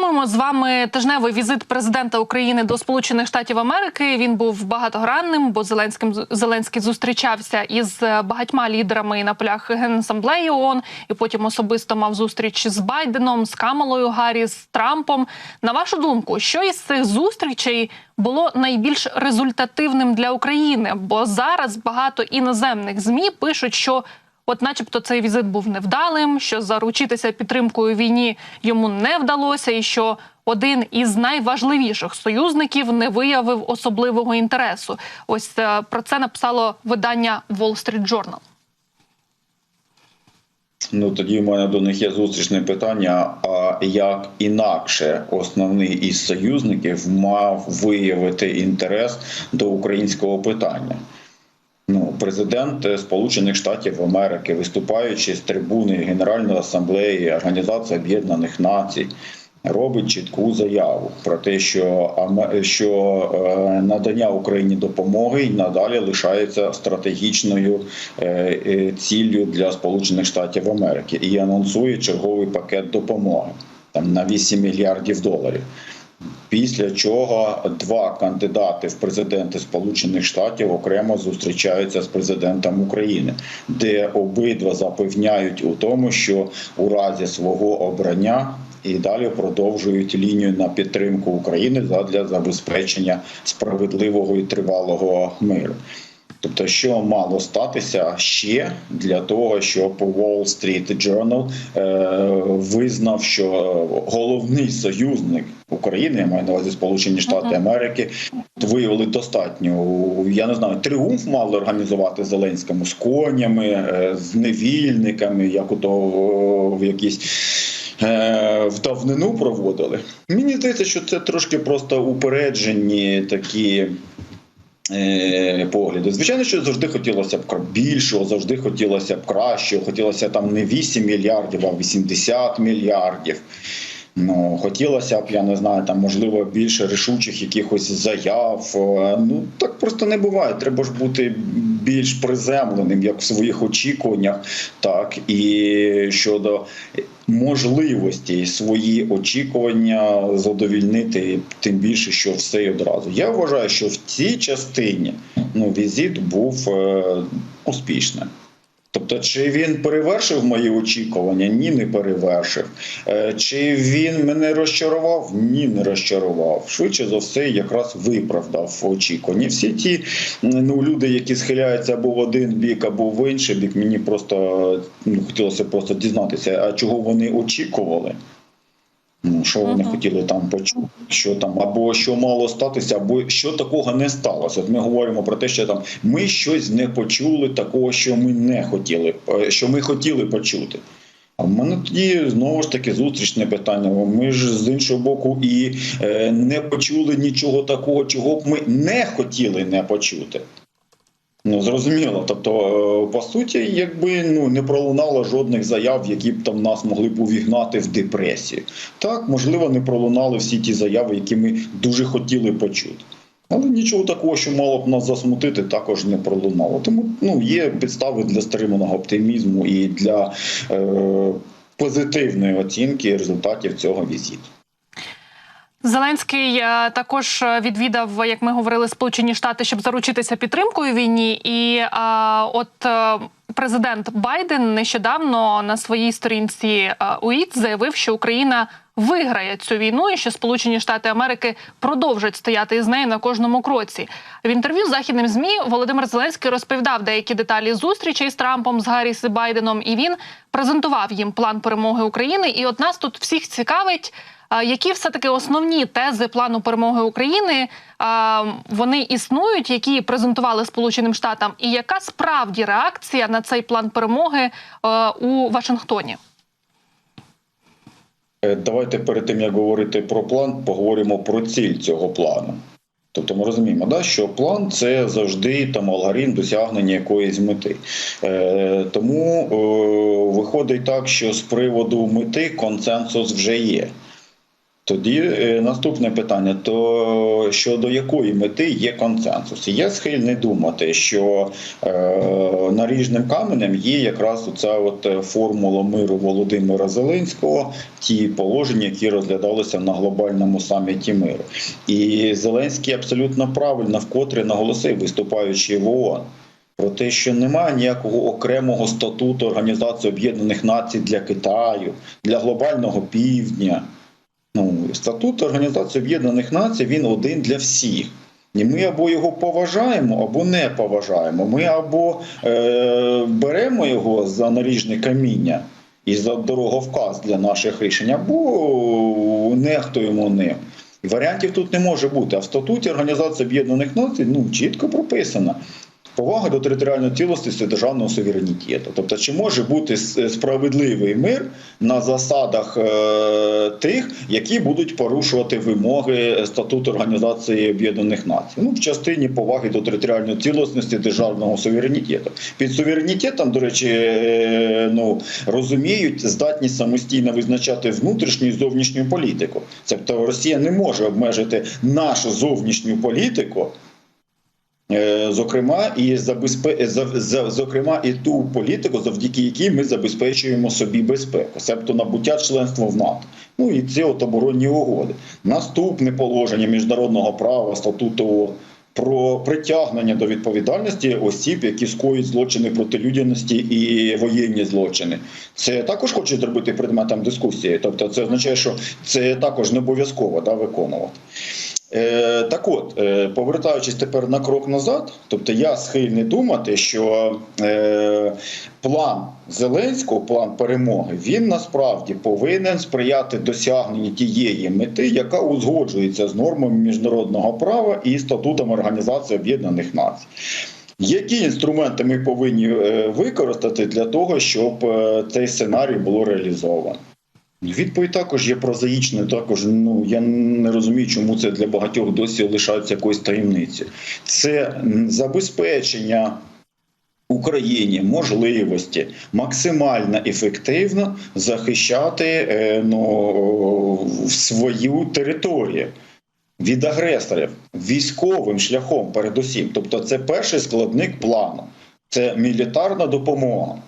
Підсумуємо з вами тижневий візит президента України до Сполучених Штатів Америки. Він був багатогранним, бо Зеленським Зеленський зустрічався із багатьма лідерами на полях генасамблеї ООН і потім особисто мав зустріч з Байденом, з Камалою Гаррі, з Трампом. На вашу думку, що із цих зустрічей було найбільш результативним для України? Бо зараз багато іноземних змі пишуть, що От, начебто, цей візит був невдалим, що заручитися підтримкою війні йому не вдалося, і що один із найважливіших союзників не виявив особливого інтересу. Ось е, про це написало видання Wall Street Journal. Ну тоді в мене до них є зустрічне питання: а як інакше основний із союзників мав виявити інтерес до українського питання? Ну, президент Сполучених Штатів Америки, виступаючи з трибуни Генеральної асамблеї Організації Об'єднаних Націй, робить чітку заяву про те, що що е, надання Україні допомоги і надалі лишається стратегічною е, ціллю для Сполучених Штатів Америки і анонсує черговий пакет допомоги там на 8 мільярдів доларів. Після чого два кандидати в президенти Сполучених Штатів окремо зустрічаються з президентом України, де обидва запевняють у тому, що у разі свого обрання і далі продовжують лінію на підтримку України для забезпечення справедливого і тривалого миру. Тобто, що мало статися ще для того, щоб Wall Street Journal е, визнав, що головний союзник України, я маю на увазі Сполучені Штати Америки, виявили достатньо. Я не знаю, тріумф мали організувати Зеленському з конями, е, з невільниками, як у то в якісь. Е, в давнину проводили. Мені здається, що це трошки просто упереджені такі Е, погляди. Звичайно, що завжди хотілося б більшого, завжди хотілося б кращого. Хотілося там не 8 мільярдів, а 80 мільярдів. Ну, хотілося б, я не знаю, там можливо більше рішучих якихось заяв. Е, ну так просто не буває. Треба ж бути більш приземленим, як в своїх очікуваннях, так і щодо можливості свої очікування задовільнити, тим більше, що все і одразу. Я вважаю, що в цій частині ну візит був е, успішним. Тобто, чи він перевершив мої очікування? Ні, не перевершив. Е, чи він мене розчарував? Ні, не розчарував. Швидше за все, якраз виправдав очікування. Всі ті ну, люди, які схиляються або в один бік, або в інший бік, мені просто ну, хотілося просто дізнатися, а чого вони очікували. Ну, що вони хотіли там почути, що там або що мало статися, або що такого не сталося. От Ми говоримо про те, що там ми щось не почули, такого, що ми не хотіли, е, що ми хотіли почути. А в мене тоді знову ж таки зустрічне питання. Ми ж з іншого боку і е, не почули нічого такого, чого б ми не хотіли не почути. Ну зрозуміло, тобто е, по суті, якби ну не пролунало жодних заяв, які б там нас могли б увігнати в депресію. Так, можливо, не пролунали всі ті заяви, які ми дуже хотіли почути. Але нічого такого, що мало б нас засмутити, також не пролунало. Тому ну є підстави для стриманого оптимізму і для е, позитивної оцінки результатів цього візиту. Зеленський е, також відвідав, як ми говорили, Сполучені Штати, щоб заручитися підтримкою війні. І а, от е, президент Байден нещодавно на своїй сторінці УІТ заявив, що Україна виграє цю війну, і що Сполучені Штати Америки продовжать стояти із нею на кожному кроці. В інтерв'ю західним змі Володимир Зеленський розповідав деякі деталі зустрічей з Трампом, з Гарріс і Байденом, і він презентував їм план перемоги України. І от нас тут всіх цікавить. Які все таки основні тези плану перемоги України вони існують, які презентували Сполученим Штатам, і яка справді реакція на цей план перемоги у Вашингтоні? Е, давайте перед тим як говорити про план, поговоримо про ціль цього плану. Тобто ми розуміємо, да, що план це завжди там алгоритм досягнення якоїсь мети. Е, Тому е, виходить так, що з приводу мети консенсус вже є. Тоді е, наступне питання: то щодо якої мети є консенсус? Я схильний думати, що е, наріжним каменем є якраз оця от е, формула миру Володимира Зеленського, ті положення, які розглядалися на глобальному саміті миру. І Зеленський абсолютно правильно вкотре наголосив, виступаючи в ООН. Про те, що немає ніякого окремого статуту Організації Об'єднаних Націй для Китаю, для глобального півдня. Ну, статут Організації Об'єднаних Націй він один для всіх. І ми або його поважаємо, або не поважаємо. Ми або е, беремо його за наріжне каміння і за дороговказ для наших рішень, або нехтуємо ним. Варіантів тут не може бути. А в статуті Організації Об'єднаних Націй ну, чітко прописано. Повага до територіальної цілісності державного суверенітету. Тобто, чи може бути справедливий мир на засадах е, тих, які будуть порушувати вимоги статуту Організації Об'єднаних Націй? Ну, в частині поваги до територіальної цілісності державного суверенітету. Під суверенітетом, до речі, е, ну розуміють здатність самостійно визначати внутрішню і зовнішню політику. Тобто Росія не може обмежити нашу зовнішню політику. Е, Зокрема, і забезпе... за- за- зокрема, і ту політику, завдяки якій ми забезпечуємо собі безпеку, себто набуття членства в НАТО. Ну і ці от оборонні угоди. Наступне положення міжнародного права статуту про притягнення до відповідальності осіб, які скоюють злочини проти людяності і воєнні злочини. Це також хочуть зробити предметом дискусії. Тобто, це означає, що це також не обов'язково да, виконувати. Е, так от, е, повертаючись тепер на крок назад, тобто я схильний думати, що е, план Зеленського, план перемоги, він насправді повинен сприяти досягненню тієї мети, яка узгоджується з нормами міжнародного права і статутом Організації Об'єднаних Націй. Які інструменти ми повинні використати для того, щоб цей сценарій було реалізовано? Відповідь також є прозаїчною. Також ну я не розумію, чому це для багатьох досі лишається якоюсь таємницею. Це забезпечення Україні можливості максимально ефективно захищати е, ну, свою територію. Від агресорів військовим шляхом, передусім. Тобто, це перший складник плану, це мілітарна допомога.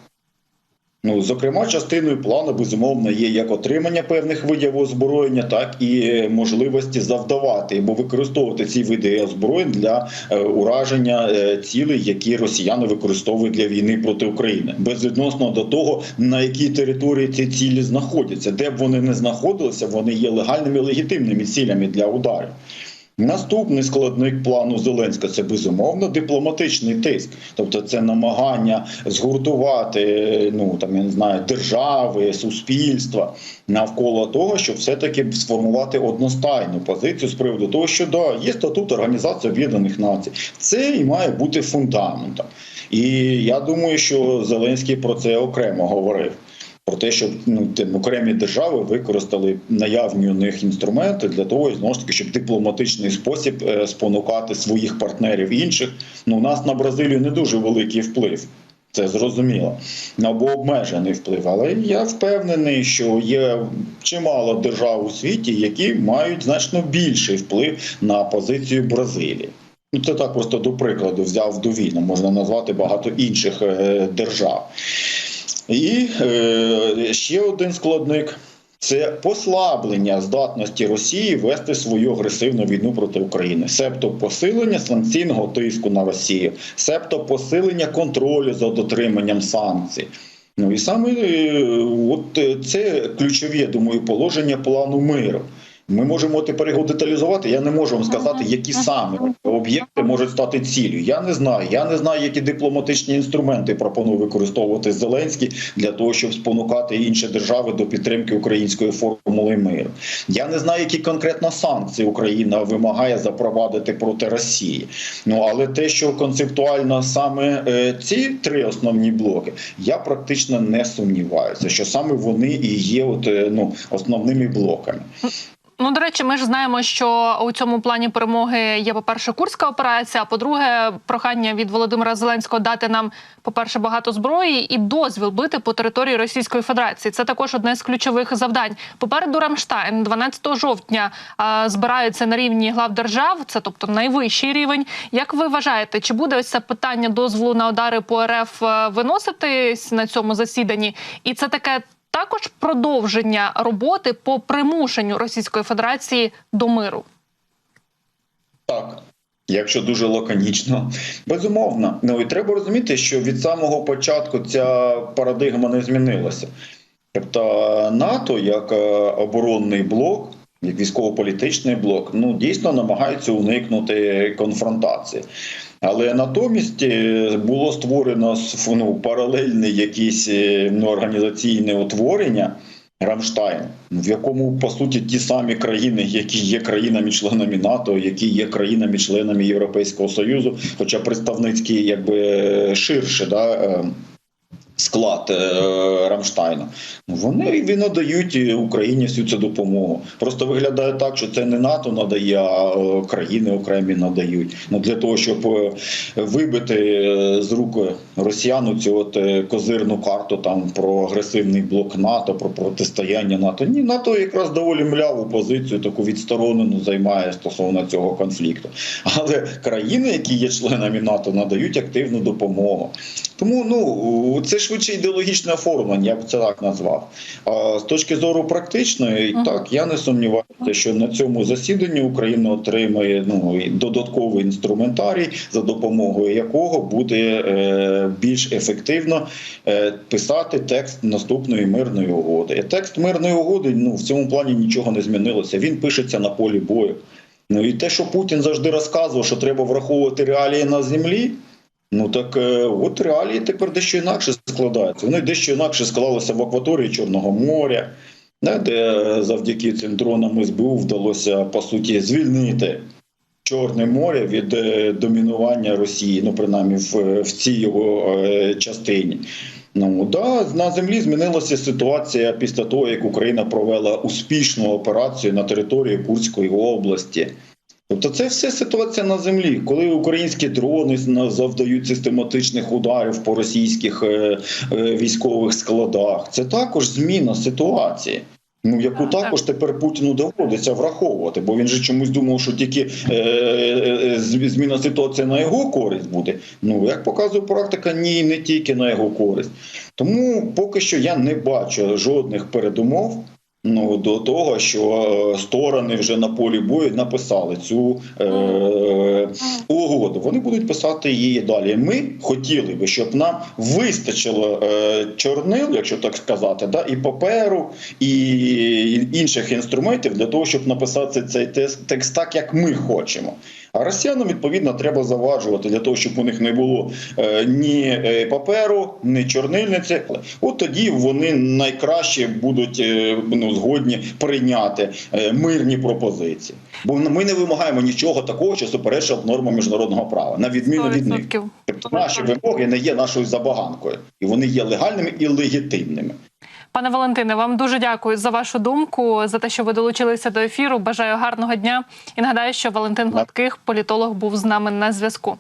Ну, зокрема, частиною плану безумовно є як отримання певних видів озброєння, так і можливості завдавати або використовувати ці види озброєнь для е, ураження е, цілей, які росіяни використовують для війни проти України, безвідносно до того на якій території ці цілі знаходяться, де б вони не знаходилися, вони є легальними легітимними цілями для ударів. Наступний складник плану Зеленського це безумовно дипломатичний тиск, тобто це намагання згуртувати ну там я не знаю держави, суспільства навколо того, щоб все-таки сформувати одностайну позицію з приводу того, що да, є статут Організації Об'єднаних Націй. Це і має бути фундаментом. І я думаю, що Зеленський про це окремо говорив. Про те, щоб ну, ті, окремі держави використали наявні у них інструменти для того, знову ж таки, щоб дипломатичний спосіб е, спонукати своїх партнерів інших. Ну, у нас на Бразилію не дуже великий вплив. Це зрозуміло, або обмежений вплив. Але я впевнений, що є чимало держав у світі, які мають значно більший вплив на позицію Бразилії. Ну, це так просто до прикладу взяв до війни. Можна назвати багато інших е, держав. І е, ще один складник це послаблення здатності Росії вести свою агресивну війну проти України, себто посилення санкційного тиску на Росію, себто посилення контролю за дотриманням санкцій. Ну і саме е, от е, це ключові, я думаю, положення плану миру. Ми можемо тепер його деталізувати. Я не можу вам сказати, які саме об'єкти можуть стати ціллю. Я не знаю. Я не знаю, які дипломатичні інструменти пропонує використовувати Зеленський для того, щоб спонукати інші держави до підтримки української формули миру. Я не знаю, які конкретно санкції Україна вимагає запровадити проти Росії. Ну але те, що концептуально саме е, ці три основні блоки, я практично не сумніваюся, що саме вони і є от, е, ну, основними блоками. Ну, до речі, ми ж знаємо, що у цьому плані перемоги є, по-перше, курська операція. А по-друге, прохання від Володимира Зеленського дати нам, по-перше, багато зброї і дозвіл бити по території Російської Федерації. Це також одне з ключових завдань. Попереду Рамштайн 12 жовтня збираються на рівні глав держав. Це тобто найвищий рівень. Як ви вважаєте, чи буде ось це питання дозволу на удари по РФ е, виноситись на цьому засіданні? І це таке також продовження роботи по примушенню Російської Федерації до миру. Так. Якщо дуже лаконічно, безумовно. Ну і треба розуміти, що від самого початку ця парадигма не змінилася. Тобто НАТО як е, оборонний блок, як військово-політичний блок, ну дійсно намагається уникнути конфронтації. Але натомість е, було створено ну, паралельне якісь е, ну, організаційне утворення. Рамштайн, в якому по суті ті самі країни, які є країнами-членами НАТО, які є країнами-членами Європейського Союзу, хоча представницький якби ширше да, е, склад е, Рамштайну, Ну, вони і надають Україні всю цю допомогу. Просто виглядає так, що це не НАТО надає, а е, країни окремі надають. Ну для того, щоб е, вибити е, з рук росіян цю от козирну карту там про агресивний блок НАТО, про протистояння НАТО. Ні, НАТО якраз доволі мляву позицію, таку відсторонену займає стосовно цього конфлікту. Але країни, які є членами НАТО, надають активну допомогу. Тому ну це швидше ідеологічне оформлення, я б це так назвав. А з точки зору практичної, Мгм. так я не сумніваюся, що на цьому засіданні Україна отримає ну додатковий інструментарій, за допомогою якого буде е, більш ефективно е, писати текст наступної мирної угоди. І текст мирної угоди ну в цьому плані нічого не змінилося. Він пишеться на полі бою. Ну і те, що Путін завжди розказував, що треба враховувати реалії на землі. Ну так е, от реалії тепер дещо інакше складаються. Вони дещо інакше склалися в акваторії Чорного моря, де е, завдяки цим дронам СБУ вдалося по суті звільнити Чорне море від е, домінування Росії, ну принаймні в, в цій його частині. Ну да, на землі змінилася ситуація після того, як Україна провела успішну операцію на території Курської області. Тобто це все ситуація на землі, коли українські дрони завдають систематичних ударів по російських е, е, військових складах. Це також зміна ситуації. Ну, яку також тепер Путіну доводиться враховувати, бо він же чомусь думав, що тільки е, е, зміна ситуації на його користь буде. Ну як показує практика, ні, не тільки на його користь. Тому поки що я не бачу жодних передумов. Ну до того, що е, сторони вже на полі бою написали цю е, угоду. Вони будуть писати її далі. Ми хотіли би, щоб нам вистачило е, чорнил, якщо так сказати, да, і паперу, і інших інструментів для того, щоб написати цей текст, текст так, як ми хочемо. А росіянам відповідно треба заваджувати для того, щоб у них не було е, ні е, паперу, ні чорнильниці. От тоді вони найкраще будуть е, ну, згодні прийняти мирні пропозиції. Бо ми не вимагаємо нічого такого, що суперечить нормам міжнародного права, на відміну від них. Тобто наші вимоги не є нашою забаганкою, і вони є легальними і легітимними. Пане Валентине, вам дуже дякую за вашу думку, за те, що ви долучилися до ефіру. Бажаю гарного дня і нагадаю, що Валентин Гладких, політолог, був з нами на зв'язку.